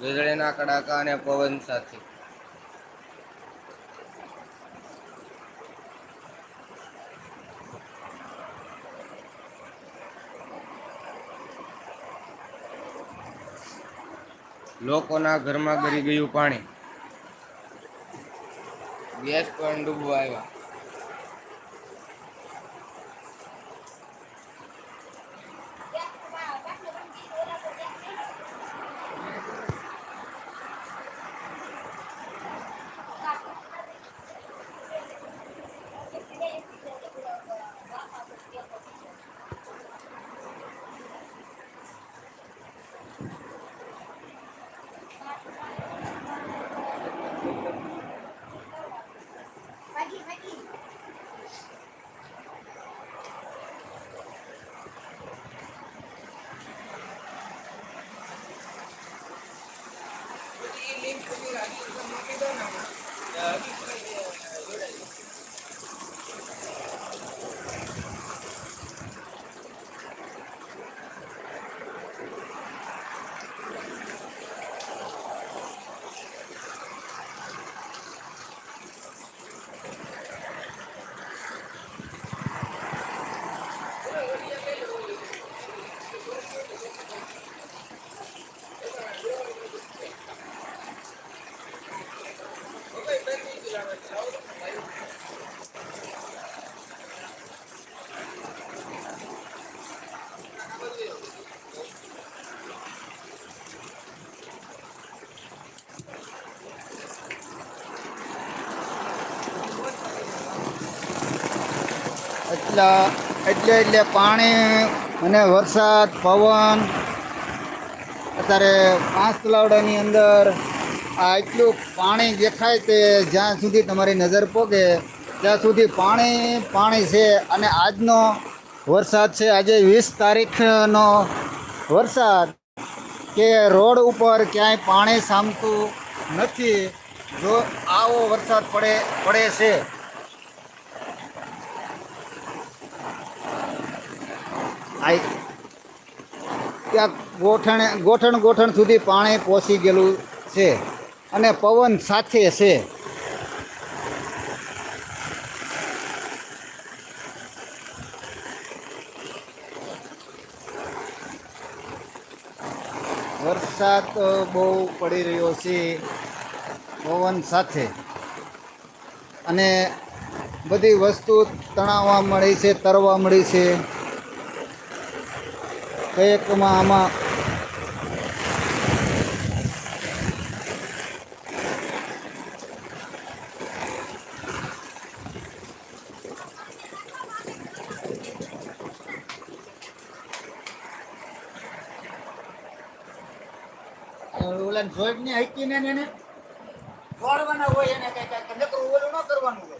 વીજળીના કડાકા અને પવન સાથે. લોકોના ઘરમાં ગરી ગયું પાણી. ગેસ પણ ડૂબવા આવ્યા. એટલા, એટલે એટલે પાણી અને વરસાદ, પવન, અત્યારે પાંચ તલાવડાની અંદર આ એટલું પાણી દેખાય તે જ્યાં સુધી તમારી નજર પોગે, ત્યાં સુધી પાણી પાણી છે અને આજનો વરસાદ છે. આજે વીસ તારીખનો વરસાદ કે રોડ ઉપર ક્યાંય પાણી સામતું નથી, જો આવો વરસાદ પડે પડે છે. આ ત્યાં ગોઠણ ગોઠણ ગોઠણ સુધી પાણી પહોંચી ગયેલું છે અને પવન સાથે છે. વરસાદ બહુ પડી રહ્યો છે પવન સાથે. અને બધી વસ્તુ તણાવવા મળી છે તરવા મળી છે. કંઈકમાં આમાં ઓલા જોઈન્ટ ની હાઈકી ને એને જોડવાના હોય એને કઈ કઈ ઓલું ન કરવાનું હોય